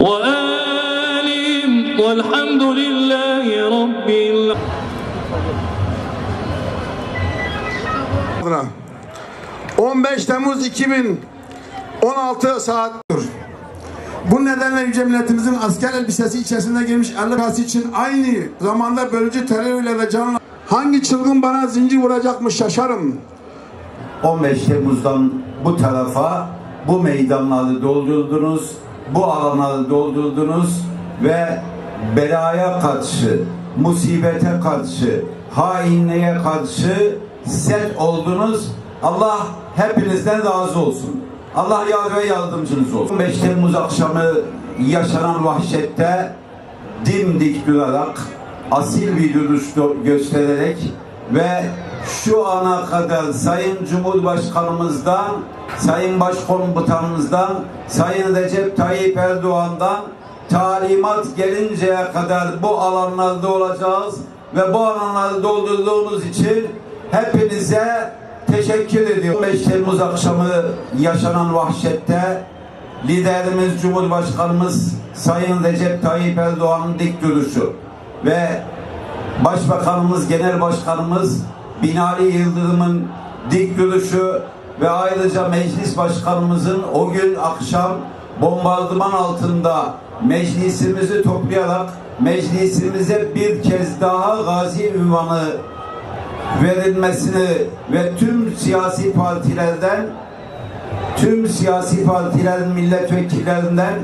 وآلهم والحمد لله رب العالمين adına 15 Temmuz 2016 saat bu nedenle Yüce Milletimizin asker elbisesi içerisinde girmiş 50 kasi için aynı zamanda bölücü terörle ve canla hangi çılgın bana zincir vuracakmış şaşarım. 15 Temmuz'dan bu tarafa bu meydanları doldurdunuz, bu alanları doldurdunuz ve belaya karşı, musibete karşı, hainliğe karşı set oldunuz. Allah hepinizden razı olsun. Allah yar ve yardımcınız olsun. 15 Temmuz akşamı yaşanan vahşette dimdik durarak, asil bir duruş göstererek ve şu ana kadar Sayın Cumhurbaşkanımızdan, Sayın Başkomutanımızdan, Sayın Recep Tayyip Erdoğan'dan talimat gelinceye kadar bu alanlarda olacağız ve bu alanları doldurduğunuz için hepinize teşekkür ediyorum. 15 Temmuz akşamı yaşanan vahşette liderimiz Cumhurbaşkanımız Sayın Recep Tayyip Erdoğan'ın dik duruşu ve Başbakanımız, Genel Başkanımız Binali Yıldırım'ın dik duruşu ve ayrıca Meclis Başkanımızın o gün akşam bombardıman altında meclisimizi toplayarak meclisimize bir kez daha gazi ünvanı verilmesini ve tüm siyasi partilerden tüm siyasi partilerin milletvekillerinden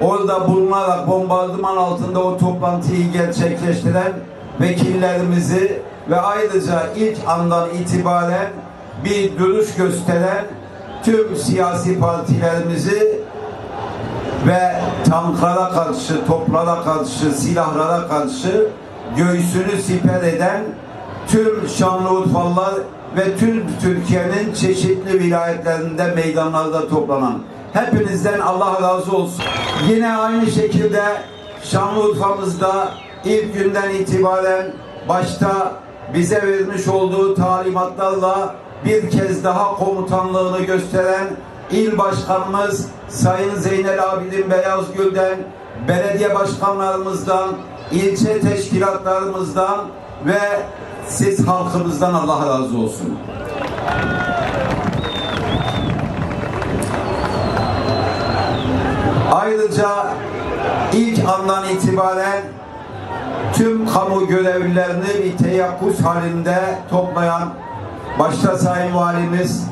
orada bulunarak bombardıman altında o toplantıyı gerçekleştiren vekillerimizi ve ayrıca ilk andan itibaren bir duruş gösteren tüm siyasi partilerimizi ve tanklara karşı, toplara karşı, silahlara karşı göğsünü siper eden tüm Şanlıurfalılar ve tüm Türkiye'nin çeşitli vilayetlerinde meydanlarda toplanan hepinizden Allah razı olsun. Yine aynı şekilde Şanlıurfa'mızda ilk günden itibaren başta bize vermiş olduğu talimatlarla bir kez daha komutanlığını gösteren İl Başkanımız Sayın Zeynel Abidin Beyazgül'den, belediye başkanlarımızdan, ilçe teşkilatlarımızdan ve siz halkımızdan Allah razı olsun. Ayrıca ilk andan itibaren tüm kamu görevlilerini bir teyakkuz halinde toplayan başta Sayın Valimiz,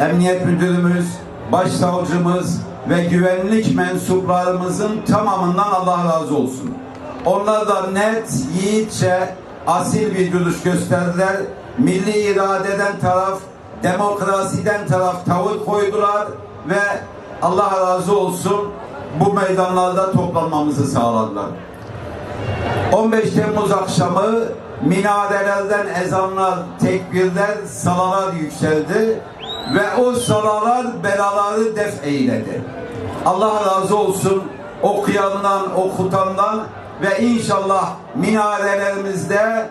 Emniyet Müdürümüz, Başsavcımız ve güvenlik mensuplarımızın tamamından Allah razı olsun. Onlar da net, yiğitçe, asil bir duruş gösterdiler. Milli iradeden taraf, demokrasiden taraf tavır koydular ve Allah razı olsun bu meydanlarda toplanmamızı sağladılar. 15 Temmuz akşamı minarelerden ezanlar, tekbirler, salalar yükseldi ve o salalar belaları def eyledi. Allah razı olsun okuyandan, okutandan ve inşallah minarelerimizde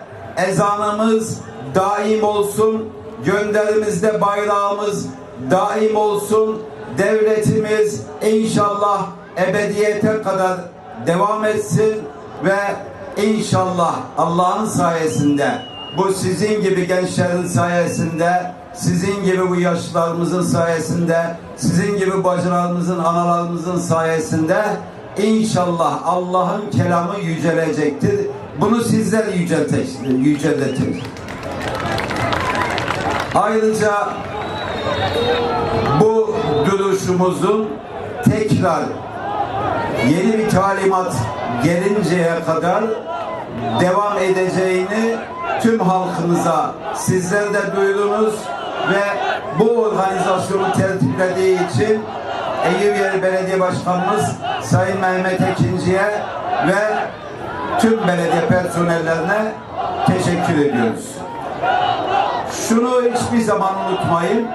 ezanımız daim olsun, gönderimizde bayrağımız daim olsun, devletimiz inşallah ebediyete kadar devam etsin ve inşallah Allah'ın sayesinde bu sizin gibi gençlerin sayesinde sizin gibi bu yaşlılarımızın sayesinde sizin gibi bacılarımızın analarımızın sayesinde inşallah Allah'ın kelamı yücelecektir. Bunu sizler yüceltetir. Ayrıca bu duruşumuzun tekrar yeni bir talimat gelinceye kadar devam edeceğini tüm halkımıza sizler de duydunuz ve bu organizasyonu tertiplediği için Eyyubiye Belediye Başkanımız Sayın Mehmet Ekinci'ye ve tüm belediye personellerine teşekkür ediyoruz. Şunu hiçbir zaman unutmayın.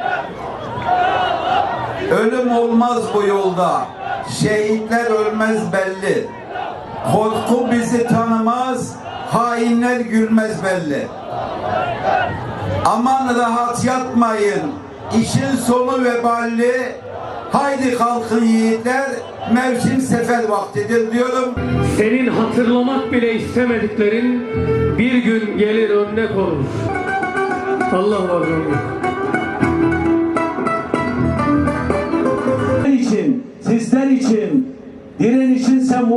Ölüm olmaz bu yolda. Şehitler ölmez belli. Korku bizi tanımaz. Hainler gülmez belli. Aman rahat yatmayın. İşin sonu veballi. Haydi kalkın yiğitler, mevsim sefer vaktidir diyorum. Senin hatırlamak bile istemediklerin bir gün gelir örnek olur. Allah var olsun. için, sizler için, direnişin sembolü